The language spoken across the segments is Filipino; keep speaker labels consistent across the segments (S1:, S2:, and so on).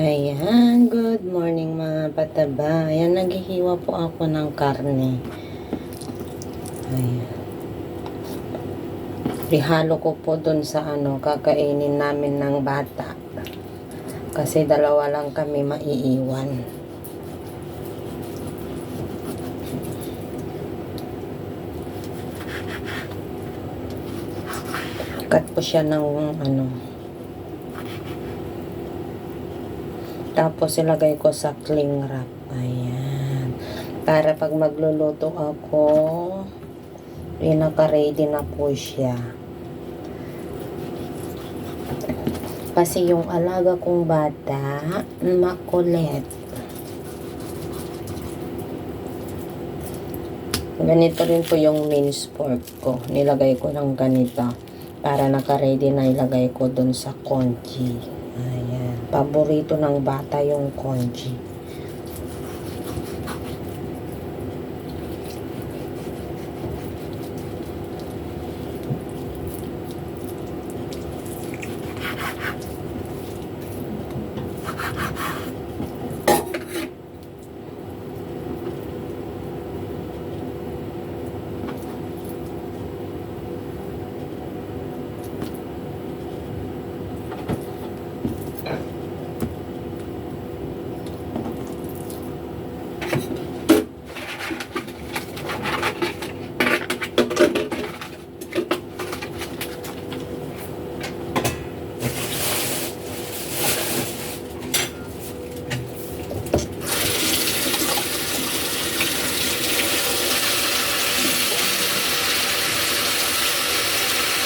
S1: Ayan, good morning mga pataba. Ayan, naghihiwa po ako ng karne. Ayan. Ihalo ko po dun sa ano, kakainin namin ng bata. Kasi dalawa lang kami maiiwan. Cut po siya ng ano, Tapos ilagay ko sa cling wrap. Ayan. Para pag magluluto ako, eh, naka-ready na po siya. Kasi yung alaga kong bata, makulit. Ganito rin po yung minced pork ko. Nilagay ko ng ganito. Para naka-ready na ilagay ko dun sa congee. Ayan. Paborito ng bata yung congee.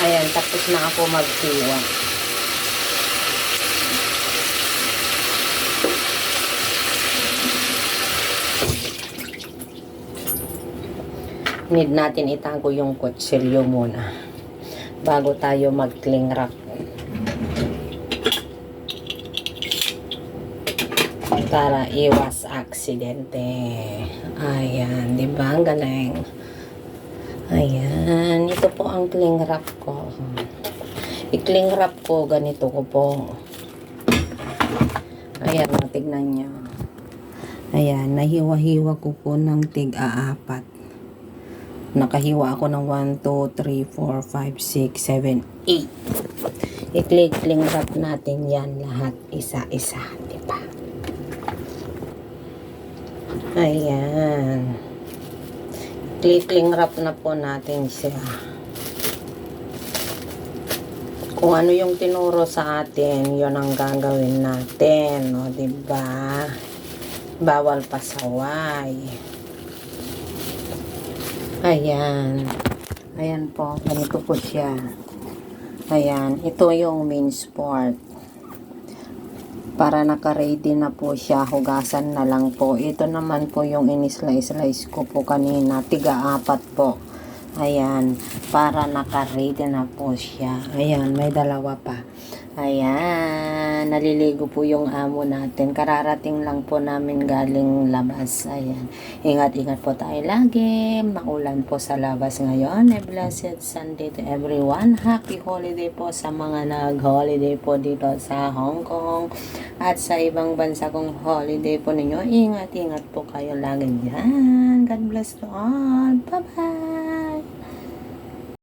S1: Ayan, tapos na ako magsiwa. Need natin itago yung kutsilyo muna bago tayo mag-cling wrap. Para iwas aksidente. Ayan, di ba? Ang galing. Ayan, ito po ang cling wrap ko. I-cling wrap ko, ganito ko po. Ayan, tignan nyo. Ayan, nahiwa-hiwa ko po ng tig-aapat. Nakahiwa ako ng 1, 2, 3, 4, 5, 6, 7, 8. I-cling wrap natin yan lahat isa-isa, di ba? Ayan. Cling wrap na po natin siya. Kung ano yung tinuro sa atin, yon ang gagawin natin, no, 'di ba? Bawal pasaway. Ayan. Ayan po, ganito po siya. Ayan, ito yung main sport. Para naka-ready na po siya, hugasan na lang po. Ito naman po yung in-slice-slice ko po kanina, tiga-apat po. Ayan, para naka-ready na po siya. Ayan, may dalawa pa. Naliligo po yung amo natin. Kararating lang po namin galing labas. Ayan, ingat-ingat po tayo lagi. Maulan po sa labas ngayon. A blessed Sunday to everyone. Happy holiday po sa mga nag-holiday po dito sa Hong Kong at sa ibang bansa kong holiday po ninyo. Ingat-ingat po kayo lagi dyan. God bless to all. Bye-bye!